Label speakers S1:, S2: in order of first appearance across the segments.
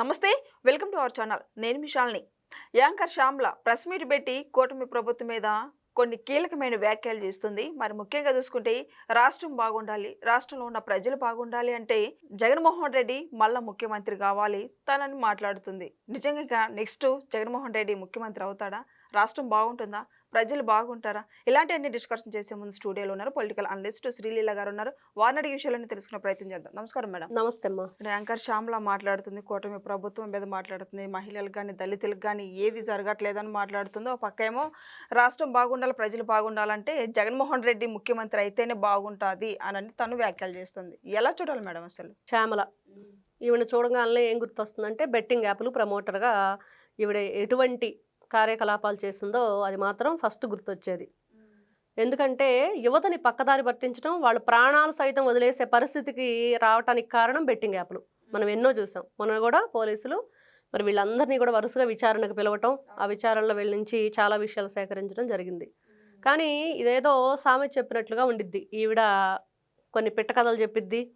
S1: నమస్తే welcome to our channel. నేను మిషాల్ని యాంకర్ శ్యామ్ల ప్రెస్ మీట్ పెట్టి కూటమి ప్రభుత్వం మీద కొన్ని కీలకమైన వ్యాఖ్యలు చేస్తుంది. మరి ముఖ్యంగా చూసుకుంటే రాష్ట్రం బాగుండాలి రాష్ట్రంలో ఉన్న ప్రజలు బాగుండాలి అంటే జగన్మోహన్ రెడ్డి మళ్ళా ముఖ్యమంత్రి కావాలి తనని మాట్లాడుతుంది. నిజంగా నెక్స్ట్ జగన్మోహన్ రెడ్డి ముఖ్యమంత్రి అవుతాడా? రాష్ట్రం బాగుంటుందా? ప్రజలు బాగుంటారా? ఇలాంటి అన్ని డిస్కషన్ చేసే ముందు స్టూడియోలో ఉన్నారు పొలిటికల్ అనలిస్ట్ శ్రీలీల గారు ఉన్నారు. వారిని అడిగే విషయాలన్నీ తెలుసుకునే ప్రయత్నం చేద్దాం. నమస్కారం మేడం.
S2: నమస్తే
S1: యాంకర్ శ్యామ్లా మాట్లాడుతుంది కూటమి ప్రభుత్వం మీద మాట్లాడుతుంది మహిళలకు కానీ దళితులకు కానీ ఏది జరగట్లేదని మాట్లాడుతుందో. పక్క ఏమో రాష్ట్రం బాగుండాలి ప్రజలు బాగుండాలంటే జగన్మోహన్ రెడ్డి ముఖ్యమంత్రి అయితేనే బాగుంటుంది అని తను వ్యాఖ్యలు చేస్తుంది. ఎలా చూడాలి మేడం అసలు?
S2: శ్యామల ఈవిడ చూడగానే ఏం గుర్తొస్తుందంటే బెట్టింగ్ యాప్లు ప్రమోటర్గా ఈవిడ ఎటువంటి కార్యకలాపాలు చేసిందో అది మాత్రం ఫస్ట్ గుర్తొచ్చేది. ఎందుకంటే యువతని పక్కదారి పట్టించడం వాళ్ళు ప్రాణాలు సైతం వదిలేసే పరిస్థితికి రావటానికి కారణం బెట్టింగ్ యాప్లు. మనం ఎన్నో చూసాం. మొన్న కూడా పోలీసులు మరి వీళ్ళందరినీ కూడా వరుసగా విచారణకు పిలవటం ఆ విచారణలో వీళ్ళ నుంచి చాలా విషయాలు సేకరించడం జరిగింది. కానీ ఇదేదో సామెత చెప్పినట్లుగా ఉండిద్ది. ఈవిడ కొన్ని పిట్ట కథలు చెప్పిద్ది.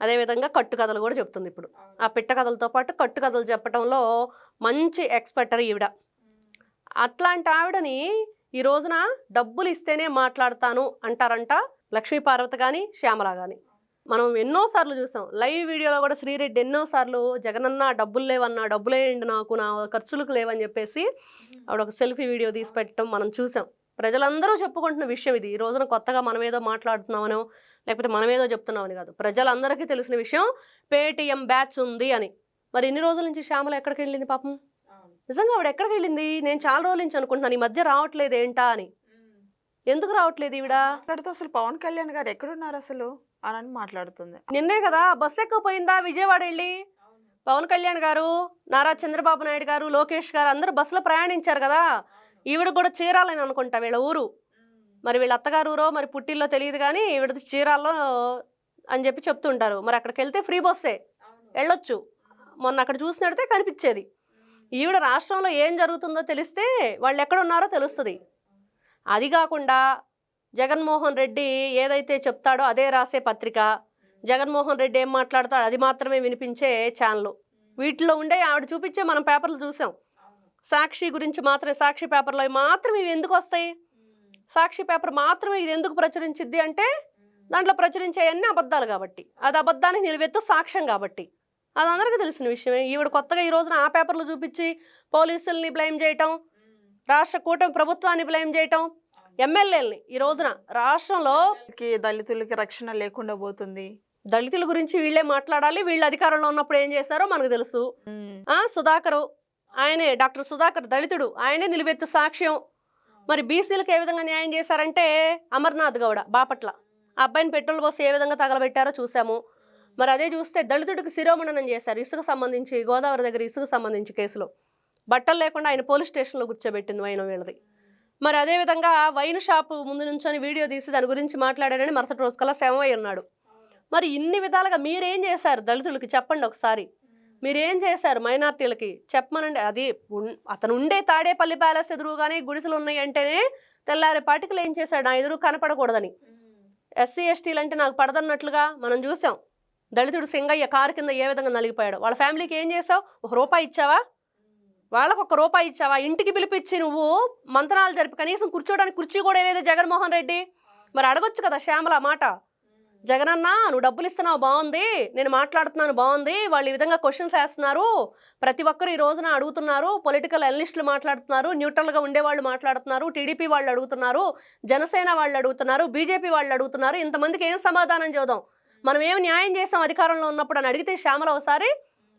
S2: అదేవిధంగా కట్టు కథలు కూడా చెప్తుంది ఇప్పుడు. ఆ పిట్ట కథలతో పాటు కట్టు కథలు చెప్పడంలో మంచి ఎక్స్పర్టర్ ఈవిడ. అట్లాంటి ఆవిడని ఈ రోజున డబ్బులు ఇస్తేనే మాట్లాడతాను అంటారంట లక్ష్మీపార్వతి కానీ శ్యామల కానీ మనం ఎన్నోసార్లు చూసాం. లైవ్ వీడియోలో కూడా శ్రీరెడ్డి ఎన్నోసార్లు జగనన్న డబ్బులు లేవన్నా డబ్బులేయండి నాకు నా ఖర్చులకు లేవని చెప్పేసి ఆవిడ ఒక సెల్ఫీ వీడియో తీసి పెట్టడం మనం చూసాం. ప్రజలందరూ చెప్పుకుంటున్న విషయం ఇది. ఈ రోజున కొత్తగా మనం ఏదో మాట్లాడుతున్నామనో లేకపోతే మనం ఏదో చెప్తున్నామని కాదు. ప్రజలందరికీ తెలిసిన విషయం పేటిఎం బ్యాచ్ ఉంది అని. మరి ఎన్ని రోజుల నుంచి శ్యామల ఎక్కడికి వెళ్ళింది పాపం? నిజంగా ఆవిడ ఎక్కడికి వెళ్ళింది? నేను చాలా రోజుల నుంచి అనుకుంటున్నాను ఈ మధ్య రావట్లేదు ఏంటా అని. ఎందుకు రావట్లేదు ఈవిడ?
S1: మాట్లాడుతూ అసలు పవన్ కళ్యాణ్ గారు ఎక్కడున్నారు అసలు అని మాట్లాడుతుంది.
S2: నిన్నే కదా బస్సు ఎక్కకపోయిందా విజయవాడ వెళ్ళి? పవన్ కళ్యాణ్ గారు నారా చంద్రబాబు నాయుడు గారు లోకేష్ గారు అందరూ బస్సులో ప్రయాణించారు కదా. ఈవిడ కూడా చీరాలని అనుకుంటా వీళ్ళ ఊరు. మరి వీళ్ళ అత్తగారు ఊరో మరి పుట్టిల్లో తెలియదు కానీ ఈవిడది చీరాల్లో అని చెప్పి చెప్తుంటారు. మరి అక్కడికి వెళ్తే ఫ్రీ బస్సే. వెళ్ళొచ్చు. మొన్న అక్కడ చూసినడితే కనిపించేది. ఈవిడ రాష్ట్రంలో ఏం జరుగుతుందో తెలిస్తే వాళ్ళు ఎక్కడ ఉన్నారో తెలుస్తుంది. అది కాకుండా జగన్మోహన్ రెడ్డి ఏదైతే చెప్తాడో అదే రాసే పత్రిక జగన్మోహన్ రెడ్డి ఏం మాట్లాడతాడో అది మాత్రమే వినిపించే ఛానల్. వీటిలో ఉండే ఆవిడ చూపించే మనం పేపర్లు చూసాం. సాక్షి గురించి మాత్రమే సాక్షి పేపర్లో మాత్రమే ఇవి ఎందుకు వస్తాయి? సాక్షి పేపర్ మాత్రమే ఇది ఎందుకు ప్రచురించిద్ది అంటే దాంట్లో ప్రచురించే అన్ని అబద్ధాలు కాబట్టి. అది అబద్ధానికి నిలువెత్తు సాక్ష్యం కాబట్టి. అది అందరికీ తెలిసిన విషయమే. ఈవిడ కొత్తగా ఈ రోజున ఆ పేపర్లు చూపించి పోలీసుల్ని బ్లేమ్ చేయటం రాష్ట్ర కూటమి ప్రభుత్వాన్ని బ్లేమ్ చేయటం ఎమ్మెల్యేలని ఈ రోజున రాష్ట్రంలో
S1: దళితులకి రక్షణ లేకుండా పోతుంది.
S2: దళితుల గురించి వీళ్ళే మాట్లాడాలి. వీళ్ళు అధికారంలో ఉన్నప్పుడు ఏం చేశారో మనకు తెలుసు. ఆ సుధాకరు ఆయనే డాక్టర్ సుధాకర్ దళితుడు. ఆయనే నిలువెత్తు సాక్ష్యం. మరి బీసీలకు ఏ విధంగా న్యాయం చేశారంటే అమర్నాథ్ గౌడ బాపట్ల. ఆ అబ్బాయిని పెట్రోల్ పోసి ఏ విధంగా తగలబెట్టారో చూసాము మరి అదే చూస్తే దళితుడికి శిరోమణనం చేశారు ఇసుక సంబంధించి గోదావరి దగ్గర ఇసుక సంబంధించి కేసులో. బట్టలు లేకుండా ఆయన పోలీస్ స్టేషన్లో కూర్చోబెట్టింది వైన వీళ్ళది. మరి అదేవిధంగా వైన్ షాపు ముందు నుంచొని వీడియో తీసి దాని గురించి మాట్లాడాడని మరుసటి రోజు కల్లా శవమై ఉన్నాడు. మరి ఇన్ని విధాలుగా మీరేం చేశారు దళితులకి చెప్పండి ఒకసారి. మీరేం చేశారు మైనార్టీలకి? చెప్పమనండి. అది అతను ఉండే తాడేపల్లి ప్యాలెస్ ఎదురుగానే గుడిసెలు ఉన్నాయి అంటేనే తెల్లారి పాటికలు ఏం చేశాడు? నా ఎదురు కనపడకూడదని. ఎస్సీ ఎస్టీలు అంటే నాకు పడదన్నట్లుగా మనం చూసాం. దళితుడు సింగయ్య కారు కింద ఏ విధంగా నలిగిపోయాడు? వాళ్ళ ఫ్యామిలీకి ఏం చేసావు? ఒక రూపాయి ఇచ్చావా? వాళ్ళకు ఒక రూపాయి ఇచ్చావా? ఇంటికి పిలిపించి నువ్వు మంత్రాలు జరిపి కనీసం కూర్చోడానికి కుర్చీ కూడా లేదు జగన్మోహన్ రెడ్డి. మరి అడగొచ్చు కదా శ్యామల మాట. జగనన్న నువ్వు డబ్బులు ఇస్తున్నావు బాగుంది. నేను మాట్లాడుతున్నాను బాగుంది. వాళ్ళు ఈ విధంగా క్వశ్చన్స్ వేస్తున్నారు. ప్రతి ఒక్కరు ఈ రోజున అడుగుతున్నారు. పొలిటికల్ అనలిస్టులు మాట్లాడుతున్నారు. న్యూట్రల్గా ఉండేవాళ్ళు మాట్లాడుతున్నారు. టీడీపీ వాళ్ళు అడుగుతున్నారు. జనసేన వాళ్ళు అడుగుతున్నారు. బీజేపీ వాళ్ళు అడుగుతున్నారు. ఇంతమందికి ఏం సమాధానం చూద్దాం మనం ఏం న్యాయం చేసాం అధికారంలో ఉన్నప్పుడు అని అడిగితే శ్యామల ఒకసారి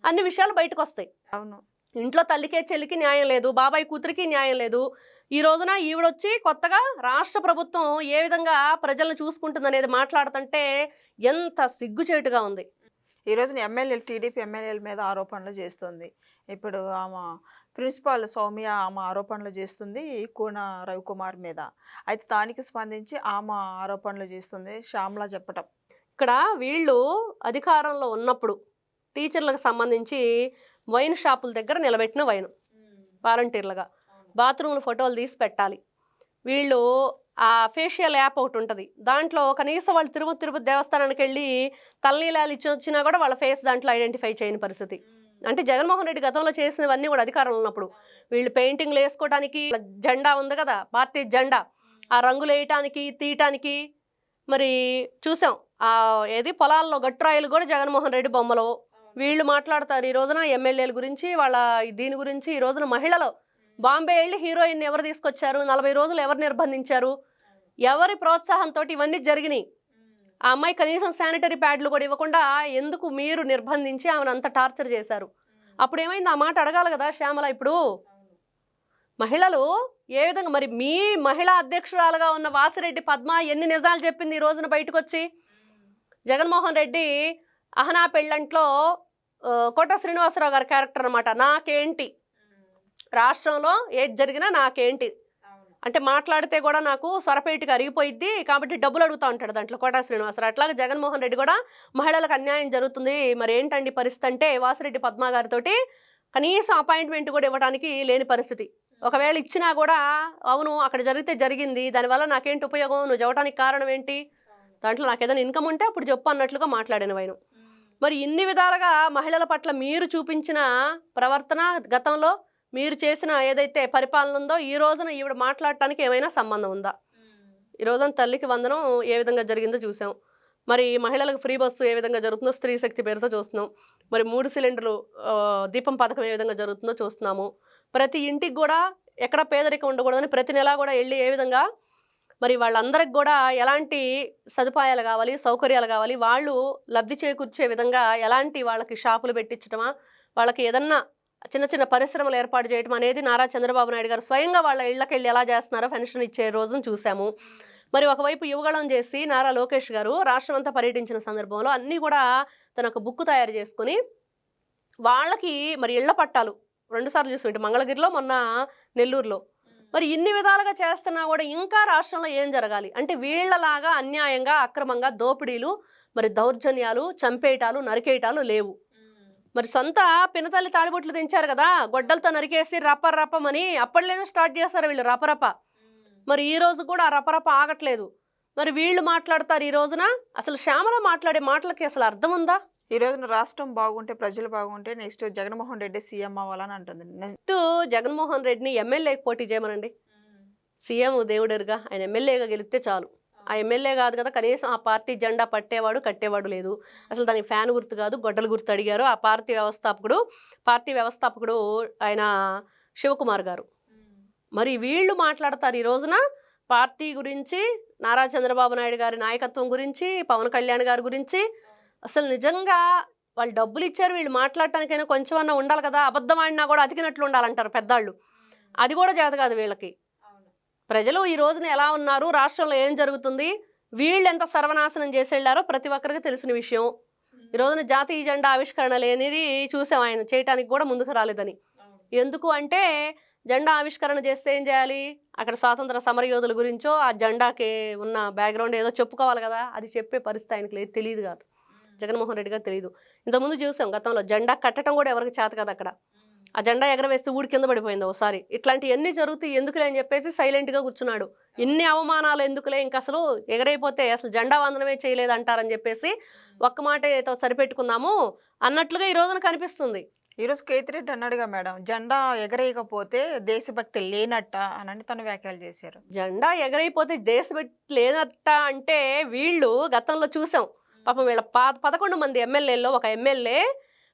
S2: అన్ని విషయాలు బయటకు వస్తాయి
S1: అవును.
S2: ఇంట్లో తల్లికే చెల్లికి న్యాయం లేదు బాబాయ్ కూతురికి న్యాయం లేదు. ఈ రోజున ఈవిడొచ్చి కొత్తగా రాష్ట్ర ప్రభుత్వం ఏ విధంగా ప్రజలను చూసుకుంటుందనేది మాట్లాడుతుంటే ఎంత సిగ్గుచేటుగా ఉంది.
S1: ఈ రోజున ఎమ్మెల్యేలు టీడీపీ ఎమ్మెల్యేల మీద ఆరోపణలు చేస్తుంది. ఇప్పుడు ఆమె ప్రిన్సిపాల్ సౌమ్య ఆమె ఆరోపణలు చేస్తుంది కూన రవికుమార్ మీద. అయితే దానికి స్పందించి ఆమె ఆరోపణలు చేస్తుంది శ్యామ్లా చెప్పటం.
S2: ఇక్కడ వీళ్ళు అధికారంలో ఉన్నప్పుడు టీచర్లకు సంబంధించి వైన్ షాపుల దగ్గర నిలబెట్టిన వైన్. వాలంటీర్లుగా. బాత్రూమ్ల ఫోటోలు తీసి పెట్టాలి. వీళ్ళు ఆ ఫేషియల్ యాప్ ఒకటి ఉంటుంది. దాంట్లో కనీసం వాళ్ళు తిరుపతి తిరుపతి దేవస్థానానికి వెళ్ళి తలనీలాలు ఇచ్చి వచ్చినా కూడా వాళ్ళ ఫేస్ దాంట్లో ఐడెంటిఫై చేయని పరిస్థితి. అంటే జగన్మోహన్ రెడ్డి గతంలో చేసినవన్నీ కూడా అధికారంలో ఉన్నప్పుడు. వీళ్ళు పెయింటింగ్లు వేసుకోవడానికి జెండా ఉంది కదా పార్టీ జెండా. ఆ రంగులు వేయటానికి తీయటానికి మరి చూసాం. ఏది పొలాల్లో గట్టురాయిలు కూడా జగన్మోహన్ రెడ్డి బొమ్మలు. వీళ్ళు మాట్లాడతారు ఈ రోజున ఎమ్మెల్యేల గురించి వాళ్ళ దీని గురించి. ఈ రోజున మహిళలు బాంబే వెళ్ళి హీరోయిన్ ఎవరు తీసుకొచ్చారు? నలభై రోజులు ఎవరు నిర్బంధించారు? ఎవరి ప్రోత్సాహంతో ఇవన్నీ జరిగినాయి? ఆ అమ్మాయి కనీసం శానిటరీ ప్యాడ్లు కూడా ఇవ్వకుండా ఎందుకు మీరు నిర్బంధించి ఆమెను అంత టార్చర్ చేశారు? అప్పుడు ఏమైంది ఆ మాట అడగాలి కదా శ్యామల ఇప్పుడు. మహిళలు ఏ విధంగా మరి మీ మహిళా అధ్యక్షురాలుగా ఉన్న వాసిరెడ్డి పద్మ ఎన్ని నిజాలు చెప్పింది ఈ రోజున బయటకు వచ్చి జగన్మోహన్ రెడ్డి అహనా పెళ్ళంట్లో కోట శ్రీనివాసరావు గారి క్యారెక్టర్ అనమాట నాకేంటి? రాష్ట్రంలో ఏది జరిగినా నాకేంటి? అంటే మాట్లాడితే కూడా నాకు స్వరపేటికి అరిగిపోయిద్ది. కాబట్టి డబ్బులు అడుగుతా ఉంటాడు దాంట్లో కోటా శ్రీనివాసరావు. అట్లాగే జగన్మోహన్ రెడ్డి కూడా మహిళలకు అన్యాయం జరుగుతుంది. మరి ఏంటండి పరిస్థితి అంటే వాసిరెడ్డి పద్మ గారితోటి కనీసం అపాయింట్మెంట్ కూడా ఇవ్వడానికి లేని పరిస్థితి. ఒకవేళ ఇచ్చినా కూడా అవును అక్కడ జరిగితే జరిగింది. దానివల్ల నాకేంటి ఉపయోగం? నువ్వు చెప్పడానికి కారణం ఏంటి? దాంట్లో నాకు ఏదైనా ఇన్కమ్ ఉంటే అప్పుడు చెప్పు అన్నట్లుగా మాట్లాడిన వైను. మరి ఇన్ని విధాలుగా మహిళల పట్ల మీరు చూపించిన ప్రవర్తన గతంలో మీరు చేసిన ఏదైతే పరిపాలన ఉందో ఈ రోజున ఈవిడ మాట్లాడటానికి ఏమైనా సంబంధం ఉందా? ఈ రోజున తల్లికి వందనం ఏ విధంగా జరిగిందో చూసాం. మరి మహిళలకు ఫ్రీ బస్సు ఏ విధంగా జరుగుతుందో స్త్రీ శక్తి పేరుతో చూస్తున్నాం. మరి మూడు సిలిండర్లు దీపం పథకం ఏ విధంగా జరుగుతుందో చూస్తున్నాము. ప్రతి ఇంటికి కూడా ఎక్కడ పేదరికం ఉండకూడదని ప్రతి నెల కూడా వెళ్ళి ఏ విధంగా మరి వాళ్ళందరికి కూడా ఎలాంటి సదుపాయాలు కావాలి సౌకర్యాలు కావాలి వాళ్ళు లబ్ధి చేకూర్చే విధంగా ఎలాంటి వాళ్ళకి షాపులు పెట్టించడమా వాళ్ళకి ఏదన్నా చిన్న చిన్న పరిశ్రమలు ఏర్పాటు చేయడం అనేది నారా చంద్రబాబు నాయుడు గారు స్వయంగా వాళ్ళ ఇళ్ళకి వెళ్ళి ఎలా చేస్తున్నారో పెన్షన్ ఇచ్చే రోజును చూసాము. మరి ఒకవైపు యువగళం చేసి నారా లోకేష్ గారు రాష్ట్రం అంతా పర్యటించిన సందర్భంలో అన్నీ కూడా తన ఒక బుక్ తయారు చేసుకొని వాళ్ళకి మరి ఇళ్ళ పట్టాలు రెండుసార్లు చూసుకుంటే మంగళగిరిలో మొన్న నెల్లూరులో మరి ఇన్ని విధాలుగా చేస్తున్నా కూడా ఇంకా రాష్ట్రంలో ఏం జరగాలి? అంటే వీళ్ళలాగా అన్యాయంగా అక్రమంగా దోపిడీలు మరి దౌర్జన్యాలు చంపేయటాలు నరికేయటాలు లేవు. మరి సొంత పినతల్లి తాళిబొట్లు తెంచారు కదా గొడ్డలతో నరికేసి రప్ప రప్పమని అప్పట్లోనే స్టార్ట్ చేస్తారు వీళ్ళు రపరప. మరి ఈ రోజు కూడా ఆ రపరప ఆగట్లేదు. మరి వీళ్ళు మాట్లాడతారు ఈ రోజున? అసలు శ్యామల మాట్లాడే మాటలకి అసలు అర్థం ఉందా?
S1: ఈ రోజున రాష్ట్రం బాగుంటే ప్రజలు బాగుంటే నెక్స్ట్ జగన్మోహన్ రెడ్డి సీఎం అవ్వాలని అంటుంది.
S2: నెక్స్ట్ జగన్మోహన్ రెడ్డిని ఎమ్మెల్యే పోటీ చేయమనండి. సీఎం దేవుడరుగా ఆయన ఎమ్మెల్యేగా గెలిస్తే చాలు. ఆ ఎమ్మెల్యే కాదు కదా కనీసం ఆ పార్టీ జెండా పట్టేవాడు కట్టేవాడు లేదు. అసలు దానికి ఫ్యాన్ గుర్తు కాదు గొడ్డల గుర్తు అడిగారు. ఆ పార్టీ వ్యవస్థాపకుడు పార్టీ వ్యవస్థాపకుడు ఆయన శివకుమార్ గారు. మరి వీళ్ళు మాట్లాడతారు ఈ రోజున పార్టీ గురించి నారా చంద్రబాబు నాయుడు గారి నాయకత్వం గురించి పవన్ కళ్యాణ్ గారి గురించి అసలు నిజంగా వాళ్ళు డబ్బులు ఇచ్చారు వీళ్ళు మాట్లాడటానికైనా కొంచెం అన్నా ఉండాలి కదా అబద్ధం ఆడినా కూడా అతికినట్లు ఉండాలంటారు పెద్దాళ్ళు. అది కూడా చేత కాదు వీళ్ళకి. ప్రజలు ఈ రోజున ఎలా ఉన్నారు రాష్ట్రంలో ఏం జరుగుతుంది వీళ్ళు ఎంత సర్వనాశనం చేసి వెళ్ళారో ప్రతి ఒక్కరికి తెలిసిన విషయం. ఈ రోజున జాతీయ జెండా ఆవిష్కరణ లేనిది చూసాం ఆయన చేయటానికి కూడా ముందుకు రాలేదని. ఎందుకు అంటే జెండా ఆవిష్కరణ చేస్తే ఏం చేయాలి? అక్కడ స్వాతంత్ర సమరయోధుల గురించో ఆ జెండాకి ఉన్న బ్యాక్గ్రౌండ్ ఏదో చెప్పుకోవాలి కదా అది చెప్పే పరిస్థితి ఆయనకి లేదు తెలియదు కాదు. జగన్మోహన్ రెడ్డి గారు తెలియదు ఇంతకుముందు చూసాం గతంలో జెండా కట్టడం కూడా ఎవరికి చేత కాదు అక్కడ. ఆ జెండా ఎగరవేస్తే ఊడి కింద పడిపోయింది ఒకసారి ఇట్లాంటి ఎన్ని జరుగుతాయి ఎందుకులే అని చెప్పేసి సైలెంట్గా కూర్చున్నాడు. ఇన్ని అవమానాలు ఎందుకులే? ఇంక అసలు ఎగరైపోతే అసలు జెండా వందనమే చేయలేదు అంటారని చెప్పేసి ఒక్క మాటతో సరిపెట్టుకుందాము అన్నట్లుగా ఈ రోజున కనిపిస్తుంది.
S1: ఈ రోజు కేతిరెడ్డి అన్నాడుగా మేడం జెండా ఎగరేయకపోతే దేశభక్తి లేనట్ట అని తను వ్యాఖ్యలు చేశారు.
S2: జెండా ఎగరైపోతే దేశపెట్టి లేనట్ట అంటే వీళ్ళు గతంలో చూసాం. పాపం వీళ్ళ పా పదకొండు మంది ఎమ్మెల్యేల్లో ఒక ఎమ్మెల్యే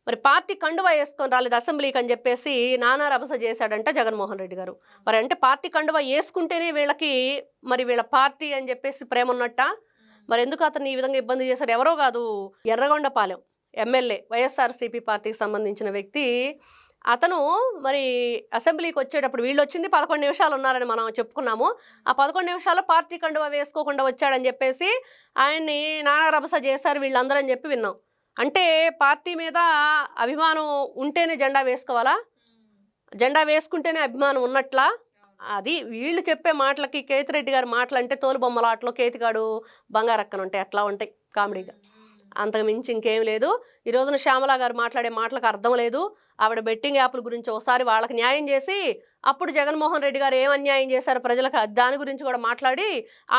S2: మరి పార్టీ కండువా వేసుకొని రాలేదు అసెంబ్లీకి అని చెప్పేసి నానా రభస చేశాడంట జగన్మోహన్ రెడ్డి గారు. మరి అంటే పార్టీ కండువా వేసుకుంటేనే వీళ్ళకి మరి వీళ్ళ పార్టీ అని చెప్పేసి ప్రేమ ఉన్నట్ట? మరి ఎందుకు అతను ఈ విధంగా ఇబ్బంది చేశాడు? ఎవరో కాదు ఎర్రగొండపాలెం ఎమ్మెల్యే వైఎస్ఆర్సీపీ పార్టీకి సంబంధించిన వ్యక్తి అతను మరి అసెంబ్లీకి వచ్చేటప్పుడు వీళ్ళు వచ్చింది పదకొండు నిమిషాలు ఉన్నారని మనం చెప్పుకున్నాము. ఆ పదకొండు నిమిషాలు పార్టీ కండువా వేసుకోకుండా వచ్చాడని చెప్పేసి ఆయన్ని నానా రభస చేశారు వీళ్ళందరూ అని చెప్పి విన్నాం. అంటే పార్టీ మీద అభిమానం ఉంటేనే జెండా వేసుకోవాలా? జెండా వేసుకుంటేనే అభిమానం ఉన్నట్లా? అది వీళ్ళు చెప్పే మాటలకి కేతిరెడ్డి గారి మాటలు అంటే తోలు బొమ్మలాటలో కేతిగాడు బంగారక్కను ఉంటాయి అట్లా ఉంటాయి కామెడీగా. అంతకు మించి ఇంకేం లేదు. ఈ రోజున శ్యామల గారు మాట్లాడే మాటలకు అర్థం లేదు. ఆవిడ బెట్టింగ్ యాప్ల గురించి ఒకసారి వాళ్ళకి న్యాయం చేసి అప్పుడు జగన్మోహన్ రెడ్డి గారు ఏం అన్యాయం చేశారు ప్రజలకు దాని గురించి కూడా మాట్లాడి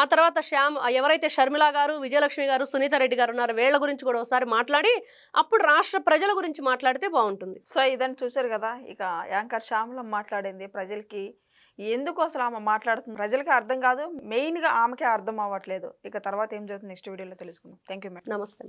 S2: ఆ తర్వాత శ్యామ్ ఎవరైతే షర్మిల గారు విజయలక్ష్మి గారు సునీత రెడ్డి గారు ఉన్నారో వీళ్ళ గురించి కూడా ఒకసారి మాట్లాడి అప్పుడు రాష్ట్ర ప్రజల గురించి మాట్లాడితే బాగుంటుంది.
S1: సో ఇదని చూశారు కదా ఇక యాంకర్ శ్యామలం మాట్లాడింది ప్రజలకి. ఎందుకు అసలు ఆమె మాట్లాడుతుంది? ప్రజలకి అర్థం కాదు మెయిన్గా ఆమెకే అర్థం అవ్వట్లేదు. ఇక తర్వాత ఏం జరుగుతుంది నెక్స్ట్ వీడియోలో తెలుసుకుందాం. థ్యాంక్ యూ మేడం
S2: నమస్తే.